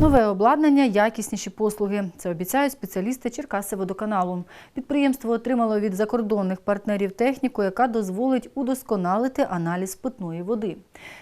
Нове обладнання, якісніші послуги. Це обіцяють спеціалісти Черкаси-водоканалу. Підприємство отримало від закордонних партнерів техніку, яка дозволить удосконалити аналіз питної води.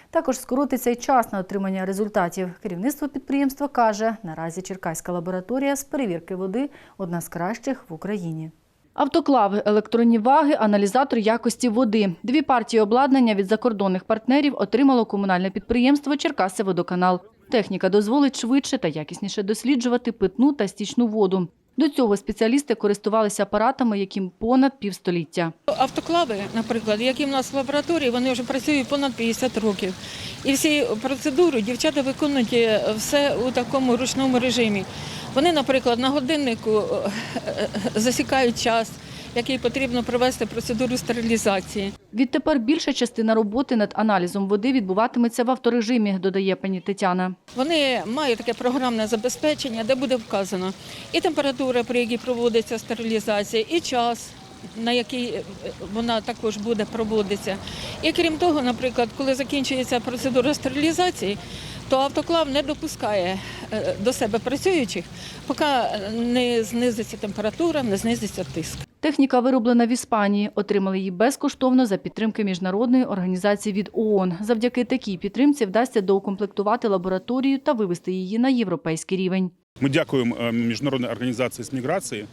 Також скоротиться й час на отримання результатів. Керівництво підприємства каже, наразі Черкаська лабораторія з перевірки води одна з кращих в Україні. Автоклави, електронні ваги, аналізатор якості води. Дві партії обладнання від закордонних партнерів отримало комунальне підприємство Черкаси-водоканал. Техніка дозволить швидше та якісніше досліджувати питну та стічну воду. До цього спеціалісти користувалися апаратами, яким понад півстоліття. Автоклави, наприклад, які в нас в лабораторії, вони вже працюють понад 50 років. І всі процедури дівчата виконують е, все у такому ручному режимі. Вони, наприклад, на годиннику е, е, засікають час, який потрібно провести процедуру стерилізації. Відтепер більша частина роботи над аналізом води відбуватиметься в авторежимі, додає пані Тетяна. Вони мають таке програмне забезпечення, де буде вказано і температура, при якій проводиться стерилізація, і час. На який е, вона також буде проводитися. І крім того, наприклад, коли закінчується процедура стерилізації, то автоклав не допускає е, до себе працюючих, поки не знизиться температура, не знизиться тиск. Техніка вироблена в Іспанії. Отримали її безкоштовно за підтримки міжнародної організації від ООН. Завдяки такій підтримці вдасться доукомплектувати лабораторію та вивести її на європейський рівень. Ми дякуємо е, міжнародній організації з міграції,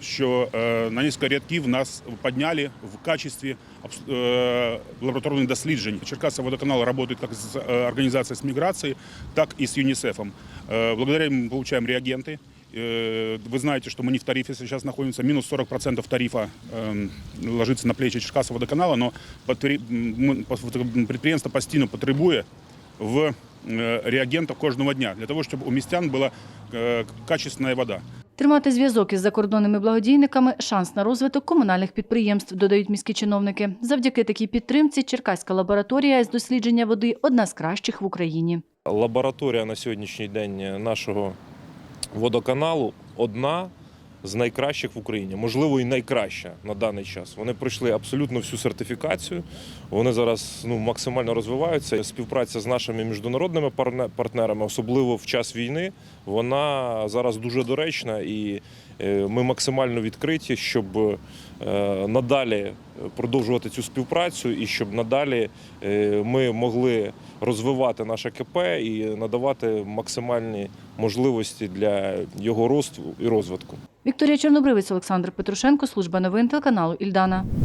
що е, на кілька рядків нас підняли в качестві абс- е, лабораторних досліджень. Черкаса водоканал працює як з е, організацією з міграції, так і з ЮНІСЕФом. Е, Благодаря им мы получаем реагенты. Э, Вы знаете, что мы не в тарифе сейчас находимся. Минус 40% тарифа э, ложится на плечи Черкаса водоканала, но потри- м, мы- предприемство постійно потребує в е, реагентах кожного дня для того, щоб у містян була е, качественна вода. Тримати зв'язок із закордонними благодійниками – шанс на розвиток комунальних підприємств, додають міські чиновники. Завдяки такій підтримці Черкаська лабораторія з дослідження води – одна з кращих в Україні. Лабораторія на сьогоднішній день нашого водоканалу одна з найкращих в Україні, можливо, і найкраща на даний час. Вони пройшли абсолютно всю сертифікацію. Вони зараз ну, максимально розвиваються. Співпраця з нашими міжнародними партнерами, особливо в час війни, вона зараз дуже доречна і е, ми максимально відкриті, щоб е, надалі продовжувати цю співпрацю і щоб надалі е, ми могли розвивати наше КП і надавати максимальні можливості для його росту і розвитку. Вікторія Чорнобривець, Олександр Петрушенко, служба новин телеканалу «Ільдана».